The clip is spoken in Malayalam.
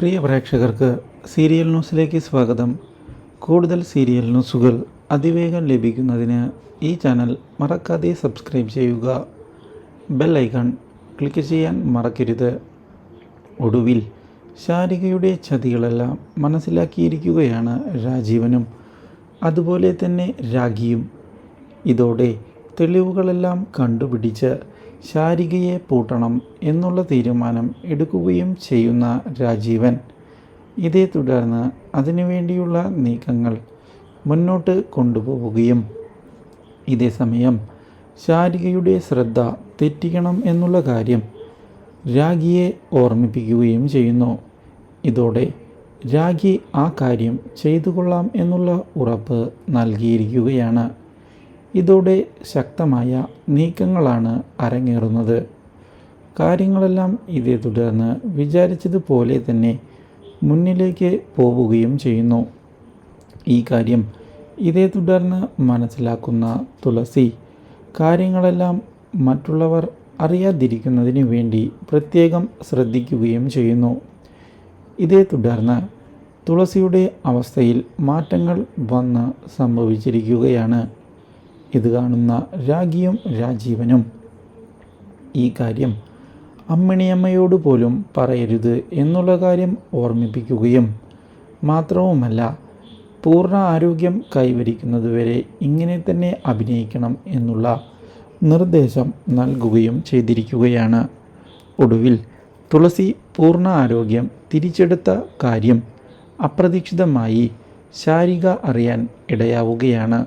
പ്രിയ പ്രേക്ഷകർക്ക് സീരിയൽ ന്യൂസിലേക്ക് സ്വാഗതം. കൂടുതൽ സീരിയൽ ന്യൂസുകൾ അതിവേഗം ലഭിക്കുന്നതിന് ഈ ചാനൽ മറക്കാതെ സബ്സ്ക്രൈബ് ചെയ്യുക. ബെൽ ഐക്കൺ ക്ലിക്ക് ചെയ്യാൻ മറക്കരുത്. ഒടുവിൽ ശാരികയുടെ ചതികളെല്ലാം മനസ്സിലാക്കിയിരിക്കുകയാണ് രാജീവനും. അതുപോലെ തന്നെ രാഖിയും ഇതോടെ തെളിവുകളെല്ലാം കണ്ടുപിടിച്ച് ശാരികയെ പൂട്ടണം എന്നുള്ള തീരുമാനം എടുക്കുകയും ചെയ്യുന്ന രാജീവൻ. ഇതേ തുടർന്ന് അതിനുവേണ്ടിയുള്ള നീക്കങ്ങൾ മുന്നോട്ട് കൊണ്ടുപോവുകയും ഇതേ സമയം ശാരികയുടെ ശ്രദ്ധ തെറ്റിക്കണം എന്നുള്ള കാര്യം രാഖിയെ ഓർമ്മിപ്പിക്കുകയും ചെയ്യുന്നു. ഇതോടെ രാഖി ആ കാര്യം ചെയ്തു കൊള്ളാം എന്നുള്ള ഉറപ്പ് നൽകിയിരിക്കുകയാണ്. ഇതോടെ ശക്തമായ നീക്കങ്ങളാണ് അരങ്ങേറുന്നത്. കാര്യങ്ങളെല്ലാം ഇതേ തുടർന്ന് വിചാരിച്ചതുപോലെ തന്നെ മുന്നിലേക്ക് പോവുകയും ചെയ്യുന്നു. ഈ കാര്യം ഇതേ തുടർന്ന് മനസ്സിലാക്കുന്ന തുളസി കാര്യങ്ങളെല്ലാം മറ്റുള്ളവർ അറിയാതിരിക്കുന്നതിന് വേണ്ടി പ്രത്യേകം ശ്രദ്ധിക്കുകയും ചെയ്യുന്നു. ഇതേ തുടർന്ന് തുളസിയുടെ അവസ്ഥയിൽ മാറ്റങ്ങൾ വന്ന് സംഭവിച്ചിരിക്കുകയാണ്. ഇത് കാണുന്ന രാഗിയും രാജീവനും. ഈ കാര്യം അമ്മിണിയമ്മയോട് പോലും പറയരുത് എന്നുള്ള കാര്യം ഓർമ്മിപ്പിക്കുകയും മാത്രവുമല്ല പൂർണ ആരോഗ്യം കൈവരിക്കുന്നതുവരെ ഇങ്ങനെ തന്നെ അഭിനയിക്കണം എന്നുള്ള നിർദ്ദേശം നൽകുകയും ചെയ്തിരിക്കുകയാണ്. ഒടുവിൽ തുളസി പൂർണ ആരോഗ്യം തിരിച്ചെടുത്ത കാര്യം അപ്രതീക്ഷിതമായി ശാരിക അറിയാൻ ഇടയാവുകയാണ്.